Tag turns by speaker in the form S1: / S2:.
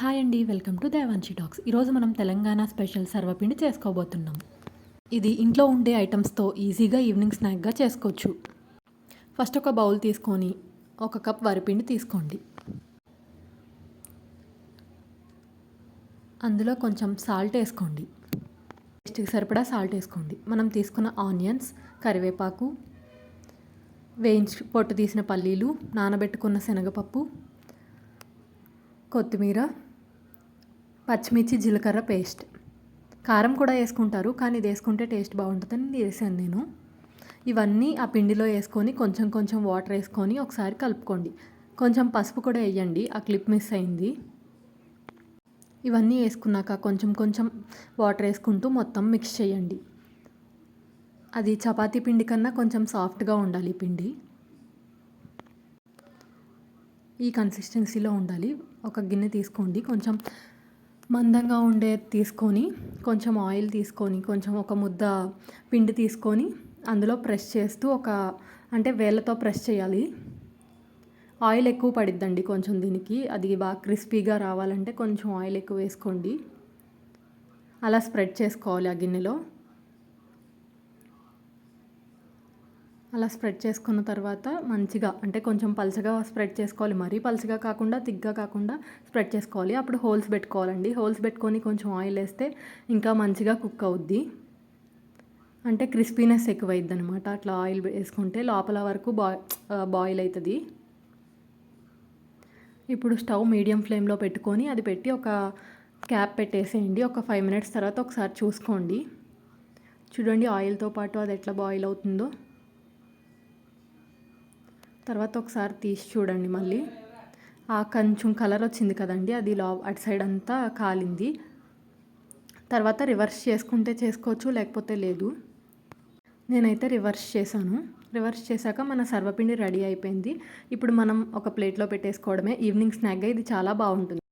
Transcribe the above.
S1: Hi అండి welcome to Devanshi talks ఈరోజు మనం తెలంగాణ స్పెషల్ సర్వపిండి చేసుకోబోతున్నాం. ఇది ఇంట్లో ఉండే ఐటమ్స్తో ఈజీగా ఈవినింగ్ స్నాక్గా చేసుకోవచ్చు. ఫస్ట్ ఒక బౌల్ తీసుకొని ఒక కప్ వరిపిండి తీసుకోండి. అందులో కొంచెం సాల్ట్ వేసుకోండి. టేస్ట్కి సరిపడా సాల్ట్ వేసుకోండి. మనం తీసుకున్న ఆనియన్స్ కరివేపాకు వేయించి పొట్టు తీసిన పల్లీలు నానబెట్టుకున్న శనగపప్పు కొత్తిమీర పచ్చిమిర్చి జీలకర్ర పేస్ట్. కారం కూడా వేసుకుంటారు కానీ ఇది వేసుకుంటే టేస్ట్ బాగుంటుందని వేసాను నేను. ఇవన్నీ ఆ పిండిలో వేసుకొని కొంచెం కొంచెం వాటర్ వేసుకొని ఒకసారి కలుపుకోండి. కొంచెం పసుపు కూడా వేయండి ఆ క్లిప్ మిస్ అయింది. ఇవన్నీ వేసుకున్నాక కొంచెం కొంచెం వాటర్ వేసుకుంటూ మొత్తం మిక్స్ చేయండి. అది చపాతీ పిండి కన్నా కొంచెం సాఫ్ట్గా ఉండాలి పిండి. ఈ కన్సిస్టెన్సీలో ఉండాలి. ఒక గిన్నె తీసుకోండి కొంచెం మందంగా ఉండే తీసుకొని కొంచెం ఆయిల్ తీసుకొని కొంచెం ఒక ముద్ద పిండి తీసుకొని అందులో ప్రెస్ చేస్తూ ఒక అంటే వేళ్ళతో ప్రెస్ చేయాలి. ఆయిల్ ఎక్కువ పడిద్దండి కొంచెం దీనికి. అది బాగా క్రిస్పీగా రావాలంటే కొంచెం ఆయిల్ ఎక్కువ వేసుకోండి. అలా స్ప్రెడ్ చేసుకోవాలి ఆ గిన్నెలో. అలా స్ప్రెడ్ చేసుకున్న తర్వాత మంచిగా అంటే కొంచెం పలచగా స్ప్రెడ్ చేసుకోవాలి. మరీ పలచగా కాకుండా తిగ్గా కాకుండా స్ప్రెడ్ చేసుకోవాలి. అప్పుడు హోల్స్ పెట్టుకోవాలండి. హోల్స్ పెట్టుకొని కొంచెం ఆయిల్ వేస్తే ఇంకా మంచిగా కుక్ అవుద్ది. అంటే క్రిస్పీనెస్ ఎక్కువైద్ది అనమాట అట్లా ఆయిల్ వేసుకుంటే లోపల వరకు బా బాయిల్ అవుతుంది ఇప్పుడు స్టవ్ మీడియం ఫ్లేమ్లో పెట్టుకొని అది పెట్టి ఒక క్యాప్ పెట్టేసేయండి. ఒక ఫైవ్ మినిట్స్ తర్వాత ఒకసారి చూసుకోండి. చూడండి ఆయిల్తో పాటు అది ఎట్లా బాయిల్ అవుతుందో. తర్వాత ఒకసారి తీసి చూడండి మళ్ళీ. ఆ కొంచెం కలర్ వచ్చింది కదండి అది లా అటు సైడ్ అంతా కాలింది. తర్వాత రివర్స్ చేసుకుంటే చేసుకోవచ్చు లేకపోతే లేదు. నేనైతే రివర్స్ చేశాను. రివర్స్ చేశాక మన సర్వపిండి రెడీ అయిపోయింది. ఇప్పుడు మనం ఒక ప్లేట్లో పెట్టేసుకోవడమే. ఈవినింగ్ స్నాక్గా ఇది చాలా బాగుంటుంది.